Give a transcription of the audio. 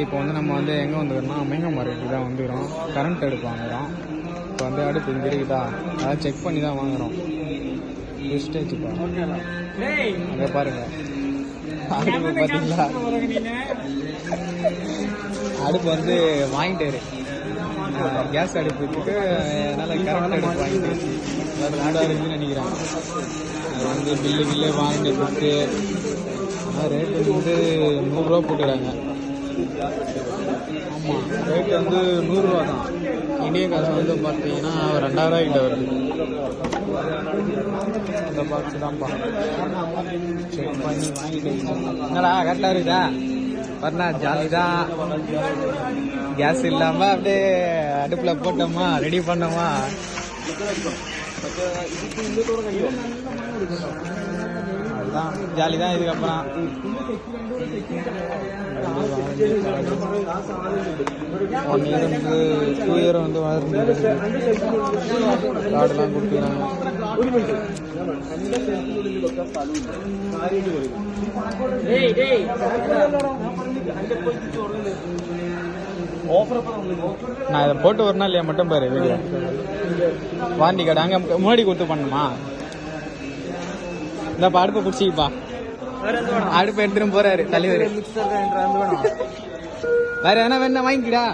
இப்போ வந்து நம்ம வந்து எங்கே வந்துக்கிறோம்னா மேங்க மார்க்கெட்டுக்கு தான் வந்துக்கிறோம். கரண்ட் அடுப்பு வாங்குறோம். இப்போ வந்து அடுப்பு இங்கே இருக்குதா? அதான் செக் பண்ணி தான் வாங்குறோம். வெஸ்டேஜ் அங்கே பாருங்க. அடுப்பு பார்த்தீங்களா? அடுப்பு வந்து வாங்கிட்டாரு கேஸ் அடுப்புக்கு அதனால கரண்ட் அடுப்பு வாங்கிட்டு அது இருக்குன்னு நினைக்கிறேன். அது வந்து பில்லு கில்லு வாங்கிட்டு கொடுத்து ரேட்டு வந்து நூறுரூவா போட்டுக்கிறாங்க. ஆமாம் ரேட்டு வந்து நூறுரூவா தான். இந்தியன் காசு வந்து பார்த்தீங்கன்னா ரெண்டாயிரம் கிட்ட வருது. அந்த பாக்ஸ் தான்ப்பா. செக் பண்ணி வாங்கிட்டு என்னடா கரெக்டாக இருக்குதா வரணா ஜாலி தான். கேஸ் இல்லாமல் அப்படியே அடுப்பில் போட்டோமா ரெடி பண்ணோமா? அதுதான். ஜாலி தான் இதுக்கப்புறம் ஒன் இயர் வந்து டூ இயர் வந்து வளர்ந்து கார்டெலாம் கொடுத்துக்கிறாங்க நான் இதை போட்டு வரணும் இல்லையா மட்டும் பாரு வீடியோ. வாண்டி கார்டு அங்கே முன்னாடி கொடுத்து பண்ணுமா இந்த அடுப்பை பிடிச்சிப்பா அடுப்பு எடுத்துட்டு போறாரு தலைவர் வேற எதனா வேணா வாங்கிக்கடா.